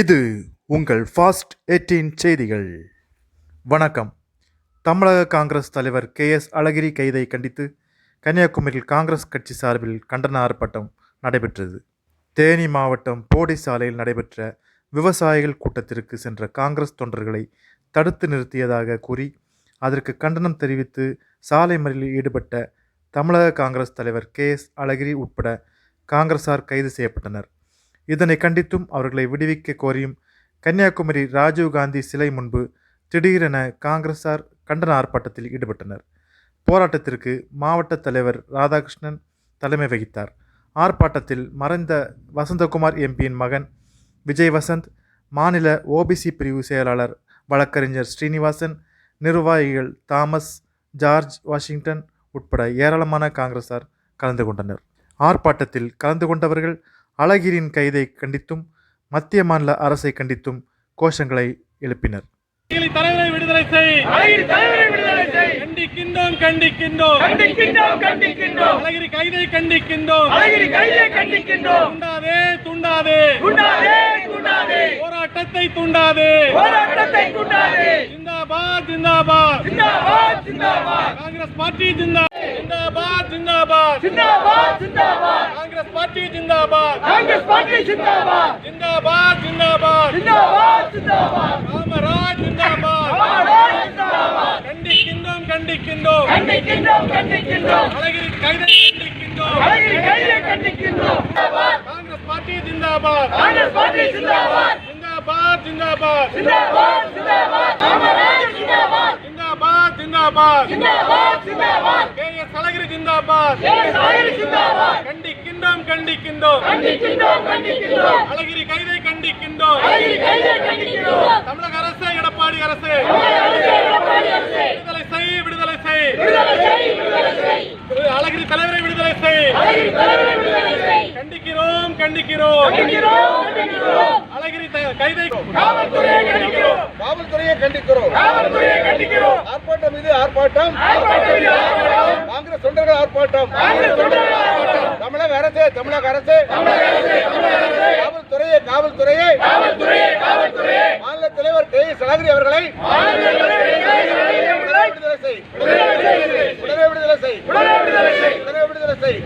இது உங்கள் ஃபாஸ்ட் 18 செய்திகள். வணக்கம். தமிழக காங்கிரஸ் தலைவர் கே எஸ் அழகிரி கைதை கண்டித்து கன்னியாகுமரியில் காங்கிரஸ் கட்சி சார்பில் கண்டன ஆர்ப்பாட்டம் நடைபெற்றது. தேனி மாவட்டம் போடி சாலையில் நடைபெற்ற விவசாயிகள் கூட்டத்திற்கு சென்ற காங்கிரஸ் தொண்டர்களை தடுத்து நிறுத்தியதாக கூறி அதற்கு கண்டனம் தெரிவித்து சாலை மறியலில் ஈடுபட்ட தமிழக காங்கிரஸ் தலைவர் கே எஸ் அழகிரி உட்பட காங்கிரசார் கைது செய்யப்பட்டனர். இதனை கண்டித்தும் அவர்களை விடுவிக்க கோரியும் கன்னியாகுமரி ராஜீவ் காந்தி சிலை முன்பு திடீரென காங்கிரசார் கண்டன ஆர்ப்பாட்டத்தில் ஈடுபட்டனர். போராட்டத்திற்கு மாவட்ட தலைவர் ராதாகிருஷ்ணன் தலைமை வகித்தார். ஆர்ப்பாட்டத்தில் மறைந்த வசந்தகுமார் எம்பியின் மகன் விஜய் வசந்த் மாநில ஓபிசி பிரிவு செயலாளர் வழக்கறிஞர் ஸ்ரீனிவாசன் நிர்வாகிகள் தாமஸ் ஜார்ஜ் வாஷிங்டன் உட்பட ஏராளமான காங்கிரசார் கலந்து கொண்டனர். ஆர்ப்பாட்டத்தில் கலந்து கொண்டவர்கள் அழகிரியின் கைதை கண்டித்தும் மத்திய மாநில அரசை கண்டித்தும் கோஷங்களை எழுப்பினர். தலைவரை விடுதலை செய். அழகிரி தலைவரை விடுதலை செய். கண்டிக்கின்றோம் கண்டிக்கின்றோம். கண்டிக்கின்றோம் கண்டிக்கின்றோம். அழகிரி கைதை கண்டிக்கின்றோம். அழகிரி கைதை கண்டிக்கின்றோம். துண்டாதே துண்டாதே. துண்டாதே துண்டாதே. போராட்டத்தை துண்டாதே. போராட்டத்தை துண்டாதே. ஜிந்தாபாத் ஜிந்தாபாத். ஜிந்தாபாத் ஜிந்தாபாத். காங்கிரஸ் பார்ட்டி ஜிந்தா ஜிந்தாபாத் ஜிந்தாபாத். ஜிந்தாபாத் ஜிந்தாபாத். பார்ட்டி ஜிந்தாபாத் காங்கிரஸ் பார்ட்டி ஜிந்தாபாத் ஜிந்தாபாத் ஜிந்தாபாத் ஜிந்தாபாத் ஜிந்தாபாத் காமராஜ் ஜிந்தாபாத் காமராஜ் ஜிந்தாபாத் கண்டிக்கின்றோம் கண்டிக்கின்றோம் கண்டிக்கின்றோம் கண்டிக்கின்றோம் அழகிரி கைதை கண்டிக்கின்றோம் அழகிரி கைதை கண்டிக்கின்றோம் காங்கிரஸ் பார்ட்டி ஜிந்தாபாத் காங்கிரஸ் பார்ட்டி ஜிந்தாபாத் ஜிந்தாபாத் ஜிந்தாபாத் ஜிந்தாபாத் ஜிந்தாபாத் காமராஜ் ஜிந்தாபாத் ஜிந்தாபாத் ஜிந்தாபாத் ஜிந்தாபாத் ஜிந்தாபாத் கே எஸ் அழகிரி ஜிந்தாபாத் ஏஎஸ் அழகிரி ஜிந்தாபாத் கண்டிக்கின்றோம் கண்டிக்கின்றோம். கண்டிக்கின்றோம் கண்டிக்கின்றோம். அழகிரி கைதை கண்டிக்கின்றோம். அழகிரி கைதை கண்டிக்கின்றோம். தமிழக அரசு எடப்பாடி அரசு. அரசே, எடப்பாடி அரசே, விடுதலை செய் விடுதலை செய். அழகிரி தலைவரை விடுதலை செய். கண்டிக்கிறோம் கண்டிக்கிறோம். கண்டிக்கிறோம் கண்டிக்கிறோம். அழகிரி கைதை. காவல்துறையை கண்டிக்கிறோம். காவல்துறையை கண்டிக்கிறோம். காவல்துறையை கண்டிக்கிறோம். ஆர்ப்பாட்டம் இது ஆர்ப்பாட்டம். ஆர்ப்பாட்டம் இது ஆர்ப்பாட்டம். காங்கிரஸ் தொண்டர்கள் ஆர்ப்பாட்டம் காங்கிரஸ் தொண்டர்கள் ஆர்ப்பாட்டம். தமிழக அரசு தமிழக அரசு. காவல்துறையை காவல்துறையை. மாநில தலைவர் கே. எஸ் அவர்களை உடனே விடுதலை செய். உடனே விடுதலை செய். விடுதலை செய்.